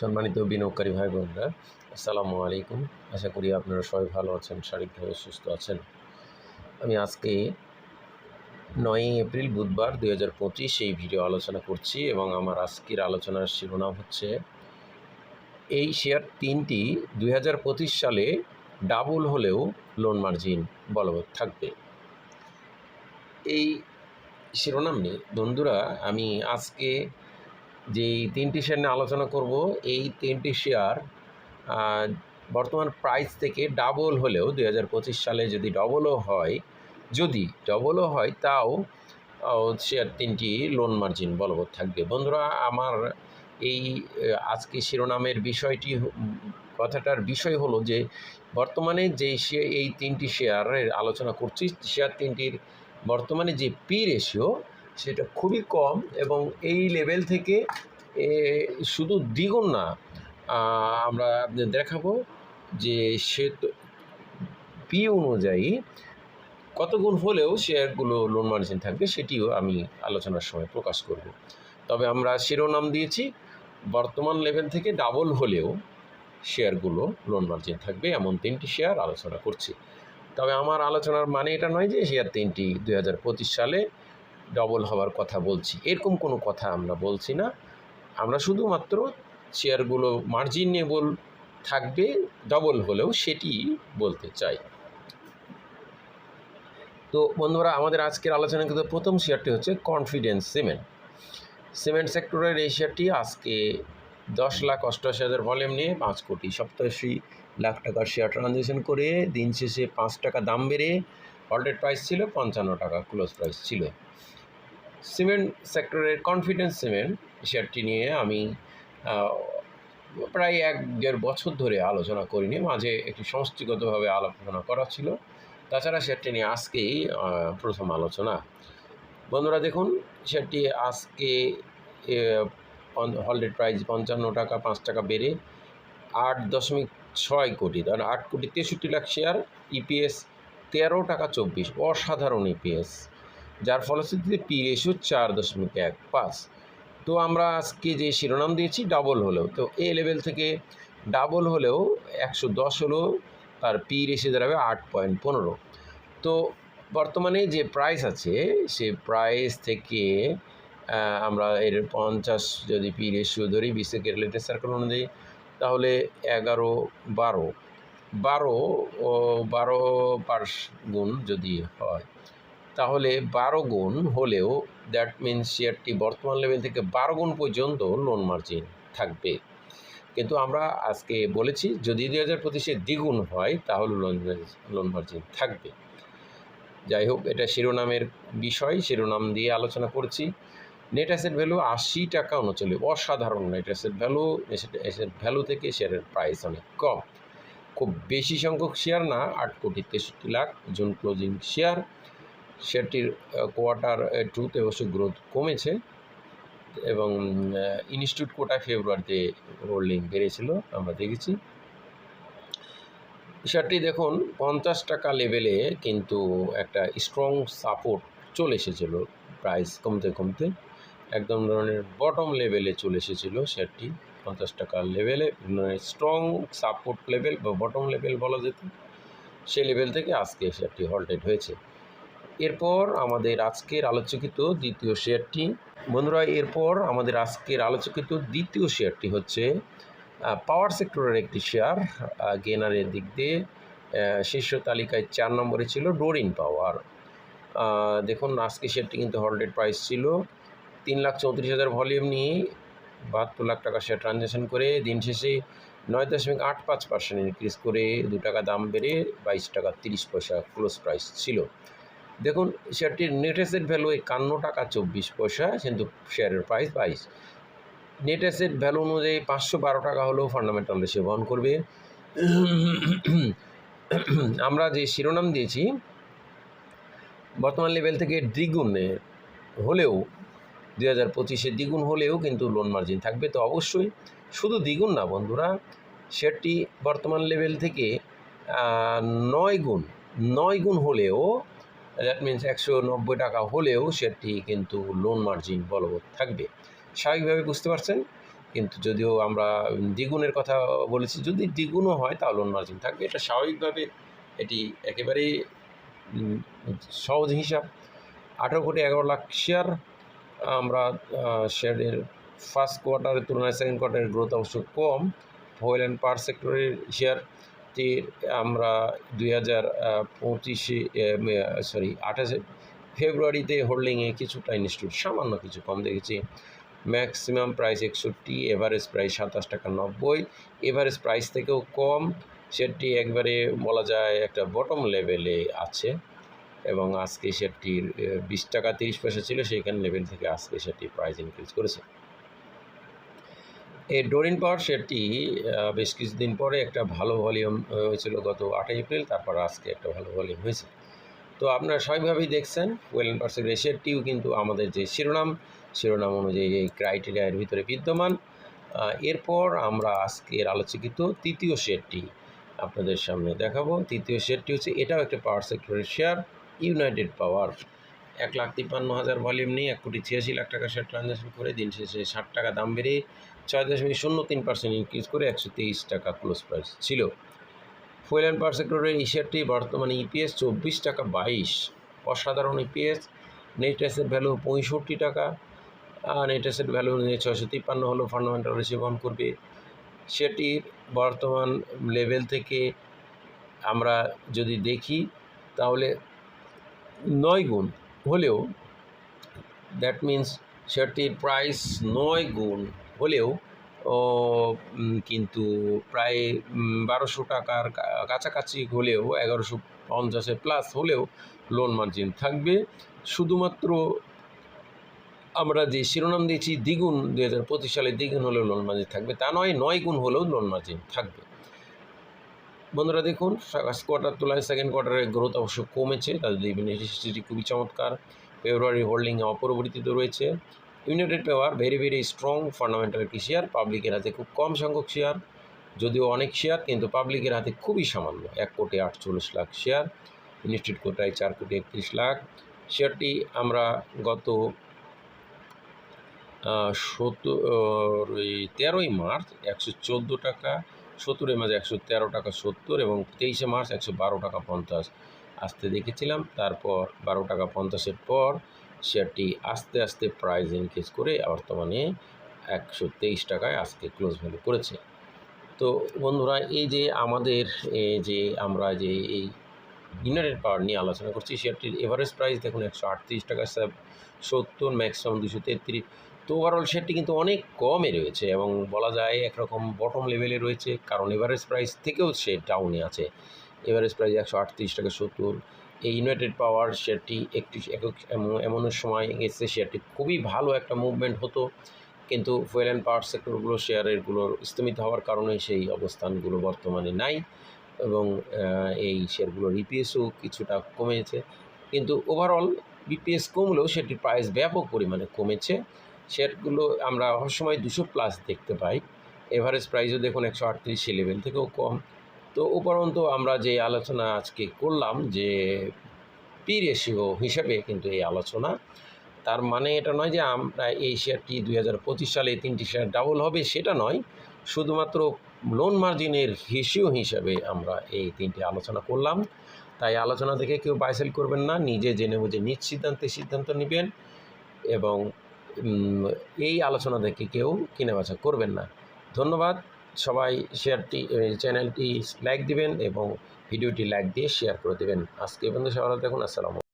সম্মানিত বিনিয়োগকারী ভাই বোনরা, আসসালামু আলাইকুম। আশা করি আপনারা সবাই ভালো আছেন, শারীরিকভাবে সুস্থ আছেন। আমি আজকে নয়ই এপ্রিল, বুধবার দুই হাজার পঁচিশ এই ভিডিও আলোচনা করছি এবং আমার আজকের আলোচনার শিরোনাম হচ্ছে, এই শেয়ার তিনটি দুই হাজার পঁচিশ সালে ডাবল হলেও লোন মার্জিন বলবৎ থাকবে। এই শিরোনাম নিয়ে বন্ধুরা, আমি আজকে যে তিনটি শেয়ার নিয়ে আলোচনা করব, এই তিনটি শেয়ার বর্তমান প্রাইস থেকে ডাবল হলেও দুই হাজার পঁচিশ সালে যদি ডবলও হয়, যদি ডবলও হয়, তাও শেয়ার তিনটি লোন মার্জিন বলবৎ থাকবে। বন্ধুরা, আমার এই আজকে শিরোনামের বিষয়টি কথাটার বিষয় হলো যে, বর্তমানে যে এই তিনটি শেয়ারের আলোচনা করছি শেয়ার তিনটির বর্তমানে যে পি রেশিও সেটা খুবই কম এবং এই লেভেল থেকে শুধু দ্বিগুণ না আমরা দেখাবো যে সে পি অনুযায়ী কত গুণ হলেও শেয়ারগুলো লোন মার্জিন থাকবে সেটিও আমি আলোচনার সময় প্রকাশ করব। তবে আমরা শিরোনাম দিয়েছি, বর্তমান লেভেল থেকে ডাবল হলেও শেয়ারগুলো লোন মার্জিন থাকবে এমন তিনটি শেয়ার আলোচনা করছি। তবে আমার আলোচনার মানে এটা নয় যে শেয়ার তিনটি দুই হাজার পঁচিশ সালে ডবল হওয়ার কথা বলছি। এরকম কোনো কথা আমরা বলছি না। আমরা শুধুমাত্র শেয়ারগুলো মার্জিনেবল থাকবে ডবল হলেও সেটি বলতে চাই। তো বন্ধুরা, আমাদের আজকের আলোচনা কিন্তু প্রথম শেয়ারটি হচ্ছে কনফিডেন্স সিমেন্ট সিমেন্ট সেক্টরের এই শেয়ারটি আজকে দশ লাখ অষ্টআশি হাজার ভলিউম নিয়ে পাঁচ কোটি সপ্তাশি লাখ টাকার শেয়ার ট্রানজ্যাকশন করে দিন শেষে পাঁচ টাকা দাম বেড়ে অল্টেড প্রাইস ছিল পঞ্চান্ন টাকা ক্লোজ প্রাইস ছিল। সিমেন্ট সেক্টরের কনফিডেন্স সিমেন্ট শেয়ারটি নিয়ে আমি প্রায় এক দেড় বছর ধরে আলোচনা করিনি। মাঝে একটি সমষ্টিগতভাবে আলোচনা করা ছিল। তাছাড়া শেয়ারটি নিয়ে আজকেই প্রথম আলোচনা। বন্ধুরা দেখুন শেয়ারটি আজকে হলডেড প্রাইস পঞ্চান্ন টাকা, পাঁচ টাকা বেড়ে আট দশমিক ছয় কোটি, তার আট কোটি তেষট্টি লাখ শেয়ার ইপিএস তেরো টাকা চব্বিশ, অসাধারণ ইপিএস যার ফলশ্রুতিতে পি রেশিও চার দশমিক এক পাঁচ। তো আমরা আজকে যে শিরোনাম দিয়েছি ডাবল হলেও। তো এ লেভেল থেকে ডাবল হলেও একশো দশ হলেও তার পি রেশিও দাঁড়াবে আট পয়েন্ট পনেরো। তো বর্তমানে যে প্রাইস আছে, সে প্রাইস থেকে আমরা এর পঞ্চাশ যদি পি রেশিও ধরি বিশেকের লেটেস্ট সার্কেল অনুযায়ী, তাহলে এগারো, বারো। বারো, ও, বারো পার্স গুণ যদি হয় তাহলে বারো গুণ হলেও দ্যাট মিনস শেয়ারটি বর্তমান লেভেল থেকে বারো গুণ পর্যন্ত লোন মার্জিন থাকবে। কিন্তু আমরা আজকে বলেছি, যদি দুই হাজার পঁচিশে দ্বিগুণ হয়, তাহলে লোন লোন মার্জিন থাকবে। যাই হোক, এটা শিরোনামের বিষয়, শিরোনাম দিয়ে আলোচনা করছি। নেট অ্যাসেট ভ্যালু আশি টাকা উনচল্লিশ, অসাধারণ net asset value asset value থেকে শেয়ারের প্রাইস অনেক কম। খুব বেশি সংখ্যক শেয়ার না, আট কোটি তেষট্টি লাখ, জুন ক্লোজিং শেয়ার শেয়ারটির কোয়ার্টার টুতে অবশ্য গ্রোথ কমেছে এবং ইনস্টিটিউট কোটায় ফেব্রুয়ারিতে হোল্ডিং বেড়েছিল, আমরা দেখেছি। শেয়ারটি দেখুন, পঞ্চাশ টাকা লেভেলে কিন্তু একটা স্ট্রং সাপোর্ট চলে এসেছিল প্রাইস কমতে কমতে। একদম ধরনের বটম লেভেলে চলে এসেছিল শেয়ারটি, পঞ্চাশ টাকা লেভেলে স্ট্রং সাপোর্ট লেভেল বা বটম লেভেল বলা যেত, সেই লেভেল থেকে আজকে শেয়ারটি হল্টেড হয়েছে। এরপর আমাদের আজকের আলোচকিত দ্বিতীয় শেয়ারটি। বন্ধুরা, এরপর আমাদের আজকের আলোচকিত দ্বিতীয় শেয়ারটি হচ্ছে পাওয়ার সেক্টরের একটি শেয়ার গেনারের দিক দিয়ে শীর্ষ তালিকায় চার নম্বরে ছিল ডোরিন পাওয়ার। দেখুন আজকে শেয়ারটি কিন্তু হলডেড প্রাইস ছিল তিন লাখ চৌত্রিশ হাজার ভলিউম নিয়ে বাহাত্তর লাখ টাকা শেয়ার ট্রানজ্যাকশন করে, দিন শেষে নয় দশমিক আট পাঁচ পার্সেন্ট ইনক্রিজ করে দু টাকা দাম বেড়ে বাইশ টাকা তিরিশ পয়সা ক্লোজ প্রাইস ছিল। দেখুন, শেয়ারটির নেট অ্যাসেট ভ্যালু একান্ন টাকা চব্বিশ পয়সা, কিন্তু শেয়ারের প্রাইস বাইশ। নেট অ্যাসেট ভ্যালু অনুযায়ী পাঁচশো বারো টাকা হলেও ফান্ডামেন্টাল রেশিও বহন করবে। আমরা যে শিরোনাম দিয়েছি, বর্তমান লেভেল থেকে দ্বিগুণে হলেও, দুই হাজার পঁচিশে দ্বিগুণ হলেও কিন্তু লোন মার্জিন থাকবে। তো অবশ্যই শুধু দ্বিগুণ না বন্ধুরা, শেয়ারটি বর্তমান লেভেল থেকে নয় গুণ নয় গুণ হলেও দ্যাট মিন্স একশো নব্বই টাকা হলেও সেটি কিন্তু লোন মার্জিন বলবৎ থাকবে। স্বাভাবিকভাবে বুঝতে পারছেন? কিন্তু যদিও আমরা দ্বিগুণের কথা বলেছি, যদি দ্বিগুণও হয় তাহলে লোন মার্জিন থাকবে। এটা স্বাভাবিকভাবে এটি একেবারেই সহজ হিসাব। আঠারো কোটি এগারো লাখ শেয়ার আমরা শেয়ারের ফার্স্ট কোয়ার্টারের তুলনায় সেকেন্ড কোয়ার্টারের গ্রোথ অবশ্য কম। অয়েল অ্যান্ড পাওয়ার সেক্টরের শেয়ারটি আমরা দুই হাজার পঁচিশে সরি, আঠাশে ফেব্রুয়ারিতে হোল্ডিংয়ে কিছুটা ইনস্টিটিউট, সামান্য কিছু কম দেখেছি। ম্যাক্সিমাম প্রাইস একষট্টি, এভারেজ প্রাইস সাতাশ টাকা নব্বই। এভারেজ প্রাইস থেকেও কম, সেটি একবারে বলা যায় একটা বটম লেভেলে আছে এবং আজকে সেটির বিশ টাকা তিরিশ পয়সা ছিল, সেইখানে লেভেল থেকে আজকে সেটি প্রাইস ইনক্রিজ করেছে। এই ডোরিন পাওয়ার শেয়ারটি বেশ কিছুদিন পরে একটা ভালো ভলিউম হয়েছিল গত আটই এপ্রিল, তারপর আজকে একটা ভালো ভলিউম হয়েছে। তো আপনারা স্বাভাবিকভাবেই দেখছেন, ওয়েল অ্যান্ড এই শেয়ারটিও কিন্তু আমাদের যে শিরোনাম শিরোনাম অনুযায়ী এই ক্রাইটেরিয়ার ভিতরে বিদ্যমান। এরপর আমরা আজকের আলোচিত তৃতীয় শেয়ারটি আপনাদের সামনে দেখাবো। তৃতীয় শেয়ারটি হচ্ছে, এটাও একটা পাওয়ার সেক্টরের শেয়ার, ইউনাইটেড পাওয়ার। এক লাখ তিপ্পান্ন হাজার ভলিউম নিয়ে এক কোটি ছিয়াশি লাখ টাকা শেয়ার ট্রানজ্যাকশন করে দিন শেষে ষাট টাকা দাম বেড়ে ছয় দশমিক শূন্য তিন পার্সেন্ট ইনক্রিজ করে একশো তেইশ টাকা ক্লোজ প্রাইস ছিল। ফুয়েল অ্যান্ড পাওয়ার সেক্টরের এই শেয়ারটি বর্তমানে ইপিএস চব্বিশ টাকা বাইশ। অসাধারণ ইপিএস নেট অ্যাসেট ভ্যালু পঁয়ষট্টি টাকা। নেট অ্যাসেট ভ্যালু ছয়শো তিপ্পান্ন হলো ফান্ডামেন্টাল রেসিভ অন করবে। সেটির বর্তমান লেভেল থেকে আমরা যদি দেখি, তাহলে নয় গুণ হলেও দ্যাট মিন্স শেয়ারটির প্রাইস নয় গুণ। হলেও কিন্তু প্রায় বারোশো টাকার কাছাকাছি হলেও, এগারোশো পঞ্চাশের প্লাস হলেও লোন মার্জিন থাকবে। শুধুমাত্র আমরা যে শিরোনাম দিয়েছি, দ্বিগুণ দু হাজার পঁচিশ সালে দ্বিগুণ হলেও লোন মার্জিন থাকবে। তা নয় নয় গুণ হলেও লোন মার্জিন থাকবে। বন্ধুরা দেখুন ফার্স্ট কোয়ার্টার তুলনায় সেকেন্ড কোয়ার্টারের গ্রোথ অবশ্য কমেছে। তাদের বেনিফিসিটি খুবই চমৎকার। ফেব্রুয়ারি হোল্ডিংয়ে অপরিবর্তিত রয়েছে। United power very very strong fundamental একটি শেয়ার পাবলিকের হাতে খুব কম সংখ্যক শেয়ার যদিও অনেক শেয়ার কিন্তু পাবলিকের হাতে খুবই সামান্য, এক কোটি আটচল্লিশ লাখ শেয়ার ইনস্টিটিউট কোটায় চার কোটি একত্রিশ লাখ। শেয়ারটি আমরা গত সত্তর তেরোই মার্চ একশো চোদ্দ টাকা সত্তরের মাঝে একশো তেরো টাকা সত্তর এবং তেইশে মার্চ একশো বারো টাকা পঞ্চাশ। আসতে দেখেছিলাম, তারপর বারো টাকা পঞ্চাশের পর শেয়ারটি আস্তে আস্তে প্রাইস ইনক্রিজ করে বর্তমানে একশো তেইশ টাকায় আজকে ক্লোজ ভ্যালু করেছে। তো বন্ধুরা, এই যে আমাদের যে আমরা যে এই ইউনাইটেড পাওয়ার নিয়ে আলোচনা করছি, শেয়ারটির এভারেজ প্রাইস দেখুন একশো আটত্রিশ টাকা সত্তর ম্যাক্সিমাম দুশো তেত্রিশ। তো ওভারঅল শেয়ারটি কিন্তু অনেক কমে রয়েছে এবং বলা যায় একরকম বটম লেভেলে রয়েছে, কারণ এভারেজ প্রাইস থেকেও সে ডাউনে আছে। এভারেজ প্রাইস একশো আটত্রিশ টাকা, সত্তর। এই ইউনাইটেড পাওয়ার শেয়ারটি একটি একক এমন- সময় গেছে শেয়ারটি খুবই ভালো একটা মুভমেন্ট হতো। কিন্তু ফুয়েল অ্যান্ড পাওয়ার সেক্টরগুলো শেয়ারেরগুলোর স্থমিত হওয়ার কারণে সেই অবস্থানগুলো বর্তমানে নাই এবং এই শেয়ারগুলোর ইপিএসও কিছুটা কমেছে। কিন্তু ওভারঅল বিপিএস কমলেও সেটির প্রাইস ব্যাপক পরিমাণে কমেছে। শেয়ারগুলো আমরা সবসময় দুশো প্লাস দেখতে পাই। এভারেজ প্রাইসও দেখুন একশো আটত্রিশ লেভেল থেকেও কম। তো উপরন্ত আমরা যে আলোচনা আজকে করলাম যে পি রেশিও হিসেবে কিন্তু এই আলোচনা, তার মানে এটা নয় যে আমরা এই শেয়ারটি দুই হাজার পঁচিশ সালে তিনটি শেয়ার ডাবল হবে সেটা নয়, শুধুমাত্র লোন মার্জিনের হিসিও হিসাবে আমরা এই তিনটি আলোচনা করলাম। তাই আলোচনা দেখে কেউ বাইসেল করবেন না, নিজে জেনে বুঝে নিজ সিদ্ধান্তে সিদ্ধান্ত নেবেন এবং এই আলোচনা দেখে কেউ কেনাবেচা করবেন না। ধন্যবাদ। সবাই শেয়ারটি চ্যানেলটি লাইক দিবেন এবং ভিডিওটি লাইক দিয়ে শেয়ার করে দেবেন। আজকে বন্ধু সবাই দেখুন আসসালামু